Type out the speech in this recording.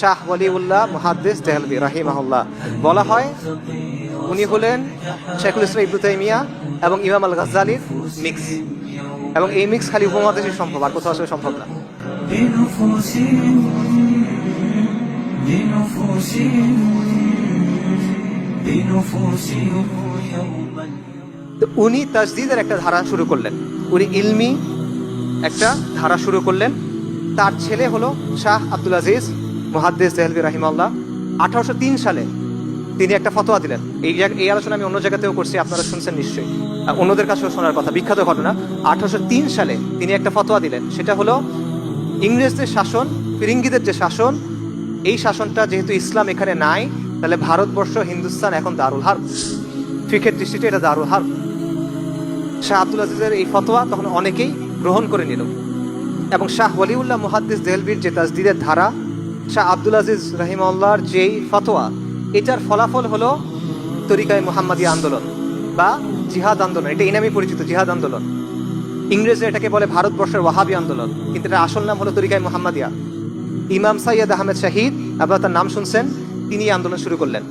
শাহ ওয়ালিউল্লাহ মহাদ্দিস দেহলবি রাহিমাহুল্লাহ। বলা হয়, উনি হলেন শেখুল ইসলাম ইব্রুতাইমিয়া এবং ইমাম আল গাজ্জালির মিক্স। এবং এই মিক্স খালি উপমহাদেশে সম্ভব, আর কোথাও সম্ভব না। উনি তাজদিদের একটা ধারা শুরু করলেন। উনি ইলমি একটা ধারা শুরু করলেন। তার ছেলে হলো শাহ আব্দুল আজিজ মুহাদ্দিস দেহলভি রাহিমাল্লাহ, আঠারোশো তিন সালে তিনি একটা ফতোয়া দিলেন। এই এই আলোচনা আমি অন্য জায়গাতেও করছি, আপনারা শুনছেন নিশ্চয়ই। অন্যদের কাছেও শোনার কথা, বিখ্যাত ঘটনা, আঠারোশো তিন সালে তিনি একটা ফতোয়া দিলেন। সেটা হলো, ইংরেজদের শাসন, ফিরিঙ্গিদের যে শাসন, এই শাসনটা যেহেতু ইসলাম এখানে নাই, তাহলে ভারতবর্ষ, হিন্দুস্তান এখন দারুল হার ফিখের দৃষ্টিতে এটা দারুল হার্ব। শাহ আব্দুল আজিজের এই ফতোয়া তখন অনেকেই গ্রহণ করে নিল। এবং শাহ ওয়ালিউল্লাহ মুহাদ্দিস দেহলবির যে তাজদিদের ধারা শাহ আব্দুল আজিজ রহিমাল্লাহর যেই ফতোয়া, এটার ফলাফল হলো তরিকায় মোহাম্মদী আন্দোলন বা জিহাদ আন্দোলন। এটা এই নামে পরিচিত, জিহাদ আন্দোলন। ইংরেজরা এটাকে বলে ভারতবর্ষের ওয়াহাবি আন্দোলন, কিন্তু এটা আসল নাম হলো তরিকায় মোহাম্মদিয়া। ইমাম সাইয়দ আহমেদ শাহিদ আপনারা তার নাম শুনছেন, তিনি আন্দোলন শুরু করলেন।